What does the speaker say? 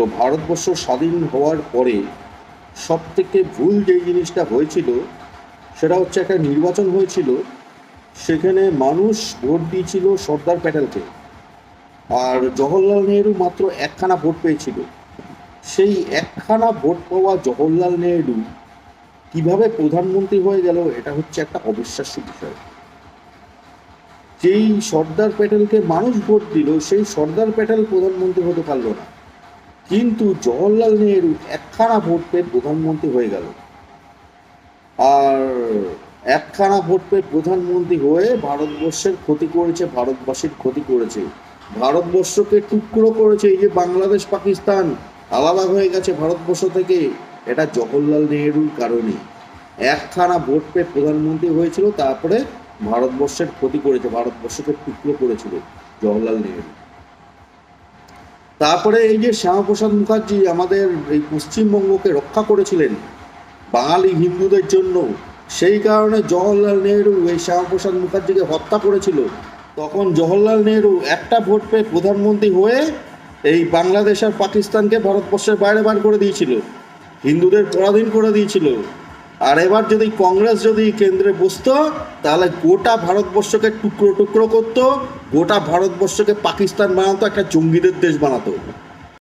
তো ভারতবর্ষ স্বাধীন হওয়ার পরে সব থেকে ভুল যে জিনিসটা হয়েছিল, সেটা হচ্ছে একটা নির্বাচন হয়েছিল, সেখানে মানুষ ভোট দিয়েছিল সর্দার প্যাটেলকে। আর জওহরলাল নেহরু মাত্র একখানা ভোট পেয়েছিল। সেই একখানা ভোট পাওয়া জওহরলাল নেহরু কীভাবে প্রধানমন্ত্রী হয়ে গেল, এটা হচ্ছে একটা অবিশ্বাস্য বিষয়। যেই সর্দার প্যাটেলকে মানুষ ভোট দিল, সেই সর্দার প্যাটেল প্রধানমন্ত্রী হতে পারল না। কিন্তু জওহরলাল নেহরু একখানা ভোট পেয়ে প্রধানমন্ত্রী হয়ে গেল। আর একখানা ভোট পেয়ে প্রধানমন্ত্রী হয়ে ভারতবর্ষের ক্ষতি করেছে, ভারতবাসীর ক্ষতি করেছে। ভারতবর্ষকে টুকরো করেছে এই যে বাংলাদেশ, পাকিস্তান, আলাদা হয়ে গেছে ভারতবর্ষ থেকে। এটা জওহরলাল নেহরুর কারণে। একখানা ভোট পেয়ে প্রধানমন্ত্রী হয়েছিল, তারপরে ভারতবর্ষের ক্ষতি করেছে, ভারতবর্ষকে টুকরো করেছিল জওহরলাল নেহরু। তারপরে এই যে শ্যামাপ্রসাদ মুখার্জি আমাদের এই পশ্চিমবঙ্গকে রক্ষা করেছিলেন, বাঙালি হিন্দুদের জন্য, সেই কারণে জওহরলাল নেহরু এই শ্যামাপ্রসাদ মুখার্জিকে হত্যা করেছিল। তখন জওহরলাল নেহরু একটা ভোট পেয়ে প্রধানমন্ত্রী হয়ে এই বাংলাদেশ আর পাকিস্তানকে ভারতবর্ষের বাইরে বার করে দিয়েছিল। হিন্দুদের পরাধীন করে দিয়েছিল। আর এবার যদি কংগ্রেস যদি কেন্দ্রে বসতো, তাহলে গোটা ভারতবর্ষকে টুকরো টুকরো করতো, গোটা ভারতবর্ষকে পাকিস্তান বানাতো, একটা জঙ্গিদের দেশ বানাতো।